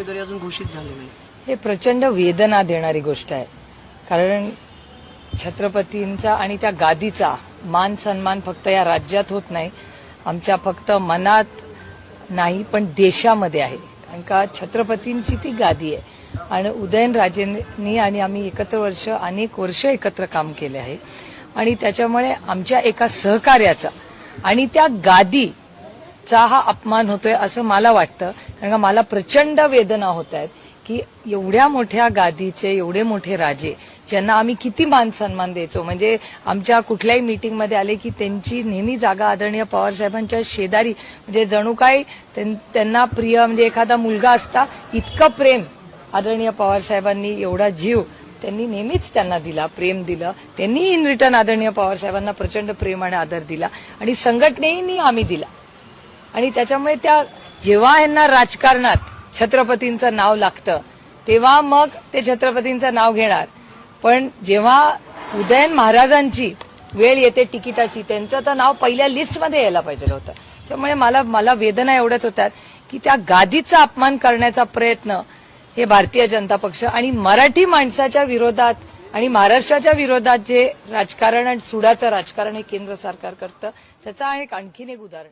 उमेदवारी अजून घोषित झाली नाही हे प्रचंड वेदना देणारी गोष्ट आहे. कारण छत्रपतींचा आणि त्या गादीचा मान सन्मान फक्त या राज्यात होत नाही. आमच्या फक्त मनात नाही पण देशामध्ये आहे. कारण का छत्रपतींची ती गादी आहे. आणि उदयनराजेंनी आणि आम्ही एकत्र वर्ष अनेक वर्ष एकत्र काम केले आहे. आणि त्याच्यामुळे आमच्या एका सहकार्याचा आणि त्या गादी चा हा अपमान होतोय असं मला वाटतं. कारण का मला प्रचंड वेदना होत आहेत की एवढ्या मोठ्या गादीचे एवढे मोठे राजे ज्यांना आम्ही किती मान सन्मान द्यायचो. म्हणजे आमच्या कुठल्याही मीटिंगमध्ये आले की त्यांची नेहमी जागा आदरणीय पवार साहेबांच्या शेजारी. म्हणजे जणू काय त्यां- त्यांना प्रिय म्हणजे एखादा मुलगा असता इतकं प्रेम आदरणीय पवार साहेबांनी एवढा जीव त्यांनी नेहमीच त्यांना दिला प्रेम दिलं. त्यांनी इन रिटर्न आदरणीय पवार साहेबांना प्रचंड प्रेम आणि आदर दिला. आणि संघटनेनी आम्ही दिला. आणि त्याच्यामुळे त्या जेव्हा यांना राजकारणात छत्रपतींचं नाव लागतं तेव्हा मग ते छत्रपतींचं नाव घेणार. पण जेव्हा उदयन महाराजांची वेळ येते तिकिटाची त्यांचं तर नाव पहिल्या लिस्टमध्ये यायला पाहिजे होतं. त्यामुळे मला मला वेदना एवढ्याच होतात की त्या गादीचा अपमान करण्याचा प्रयत्न हे भारतीय जनता पक्ष आणि मराठी माणसाच्या विरोधात आणि महाराष्ट्राच्या विरोधात जे राजकारण आणि सुडाचं राजकारण हे केंद्र सरकार करतं त्याचं एक आणखीन एक उदाहरण